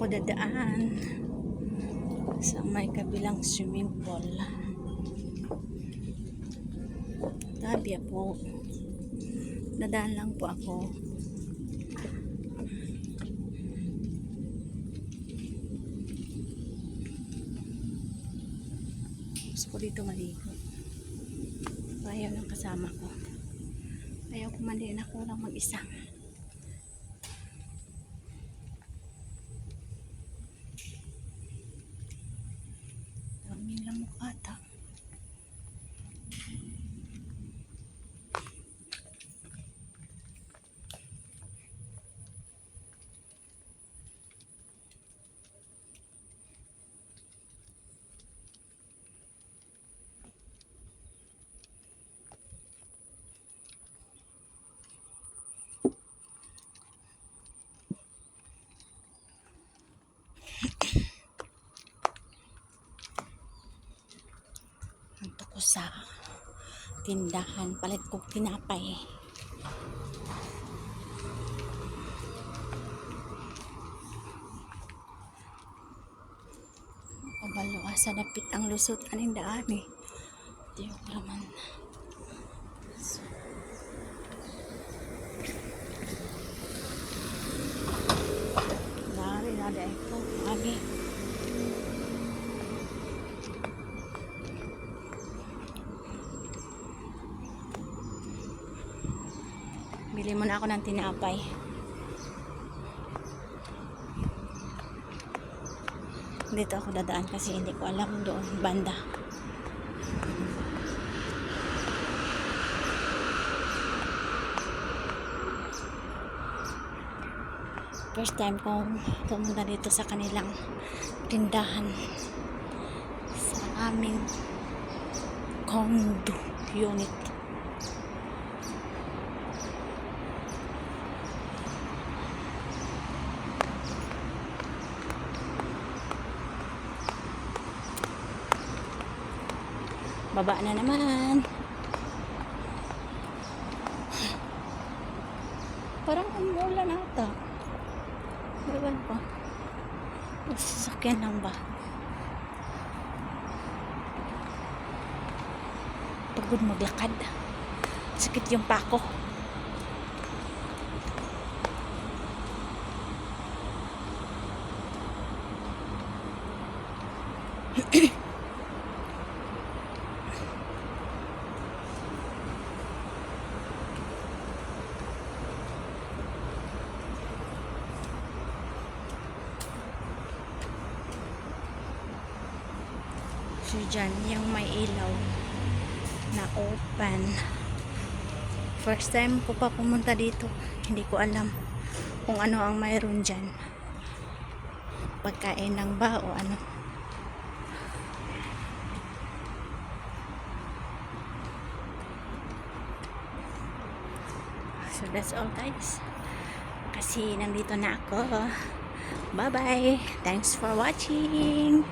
ako dadaan sa may kabilang swimming pool. Tabi po. Dadaan lang po ako. Gusto ko dito maligo. Ayaw ng kasama ko. Ayaw kumandiin ako lang mag-isa. Daming lamok ata. Nandito ko sa tindahan. Palit ko tinapay. Pabalo sa dapit ang lusot aning daan eh. Di ko naman. So, Dari na dahil ko. Lagi. Bili muna ako ng tinapay. Dito ako dadaan kasi hindi ko alam doon banda. First time kong pumunta dito sa kanilang tindahan sa aming condo unit. Baba na naman. Parang umulan ata. Ewan ko. Sasakyan lang ba? Pagod maglakad. Sakit yung pako. So dyan, yung may ilaw na open. First time ko pa pumunta dito. Hindi ko alam kung ano ang mayroon dyan. Pagkain lang ba o ano. So that's all guys. Kasi nandito na ako. Bye bye. Thanks for watching.